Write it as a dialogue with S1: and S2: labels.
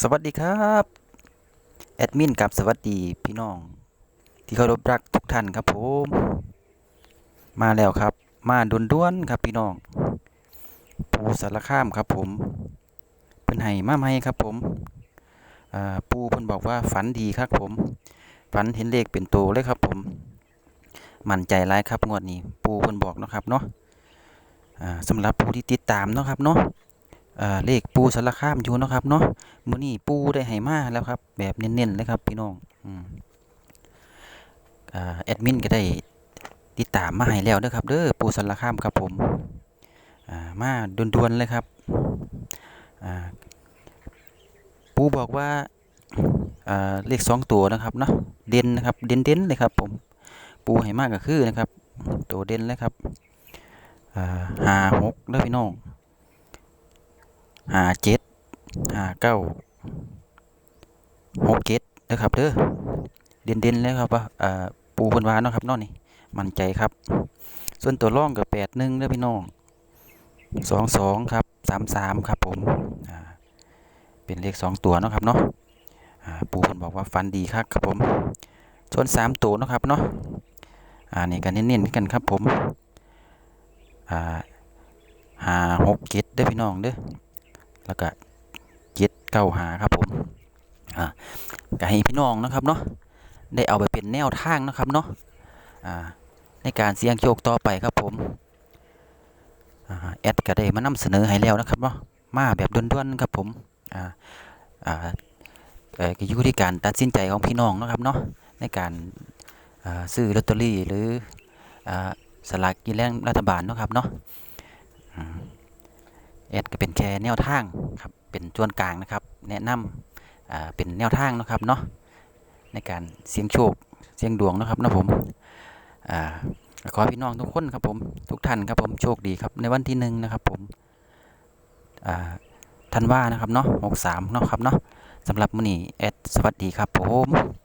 S1: สวัสดีครับแอดมินกับสวัสดีพี่น้อง ที่เคารพรักทุกท่านครับผมมาแล้วครับ มาด่วนๆครับพี่น้องปูสารคามครับผมเพิ่นให้มาใหม่ครับผมปูเพิ่นบอกว่าฝันดีครับผม ฝันเห็นเลขเป็นโตเลยครับผม มั่นใจร้ายครับงวดนี้ ปูเพิ่นบอกเนาะครับเนาะสำหรับผู้ที่ติดตามเนาะครับเนาะ เลขปูสารคามอยู่นะครับเนาะมื้อนี้ปูได้ให้มาแล้วครับ แบบเน้นๆเลยครับพี่น้องอืมอ่าแอดมินก็ได้ติดตามมาให้แล้วเด้อครับเด้อปูสารคามครับผมอ่ามาด่วนๆเลยครับอ่าปูบอกว่าอ่าเลขสองตัวนะครับเนาะเด่นนะครับเด่นๆเลยครับ ผมปูให้มากก็คือนะครับ ตัวเด่นเลยครับอ่าห้าหกเด้อพี่น้อง ห้าเจ็ดห้าเก้าหกเจ็ดนะครับเด้อเด่นเด่นๆเลยครับว่าปูพิ่นวาเนาะครับเนาะนี่มั่นใจครับ ส่วนตัวร่องกับแปดหนึ่งเด้อพี่น้องสองสองครับสามสามครับผมเป็นเลขสองตัวเนาะครับเนาะปูพิ่นบอกว่าฟันดีครับครับผมส่วนสามตัวเนาะครับเนาะอ่านี่ก็เน้นๆกันครับผมอ่าห้าหกเจ็ดเด้อพี่น้องเด้อ แล้วก็เจ็ดเก้าหาครับผมอ่าก็ให้พี่น้องนะครับเนาะได้เอาไปเป็นแนวทางนะครับเนาะอ่าในการเสี่ยงโชคต่อไปครับผมอ่าแอดก็ได้มานำเสนอให้แล้วนะครับเนาะมาแบบด่วนๆครับผมอ่าอ่าเอ่อก็อยู่ที่การตัดสินใจของพี่น้องนะครับเนาะในการอ่าซื้อลอตเตอรี่หรืออ่าสลากกินแบ่งรัฐบาลนะครับเนาะ แอดก็เป็นแค่แนวทางครับเป็นส่วนกลางนะครับ แนะนำอ่าเป็นแนวทางนะครับเนาะในการเสี่ยงโชคเสี่ยงดวงนะครับนะผมอขอพี่น้องทุกคนครับผมทุกท่านครับผมโชคดีครับในวันที่หนึ่งนะครับผมอ่านว่านะครับเนาะหกสามเนาะครับเนาะสำหรับมื้อนี้แอดสวัสดีครับผม